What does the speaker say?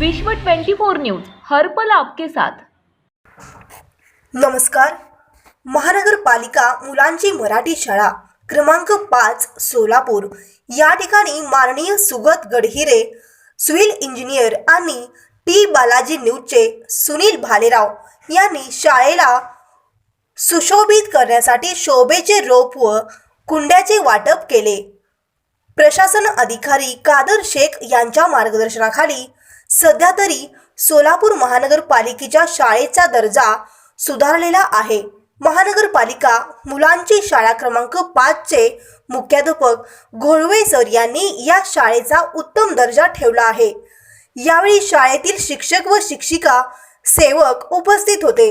विश्व 24 न्यूज हर्पल आपके साथ. नमस्कार. महानगरपालिका मुलांची मराठी शाळा क्रमांक पाच सोलापूर. या ठिकाणी माननीय सुगत गडहिरे सिव्हिल इंजिनियर आणि टी बालाजी न्यूजचे सुनील भालेराव यांनी शाळेला सुशोभित करण्यासाठी शोभेचे रोप व कुंड्याचे वाटप केले. प्रशासन अधिकारी कादर शेख यांच्या मार्गदर्शनाखाली सध्या तरी सोलापूर महानगरपालिकेच्या शाळेचा दर्जा सुधारलेला आहे. महानगरपालिका मुलांची शाळा क्रमांक पाचचे मुख्याध्यापक घोळवे सर यांनी या शाळेचा उत्तम दर्जा ठेवला आहे. यावेळी शाळेतील शिक्षक व शिक्षिका सेवक उपस्थित होते.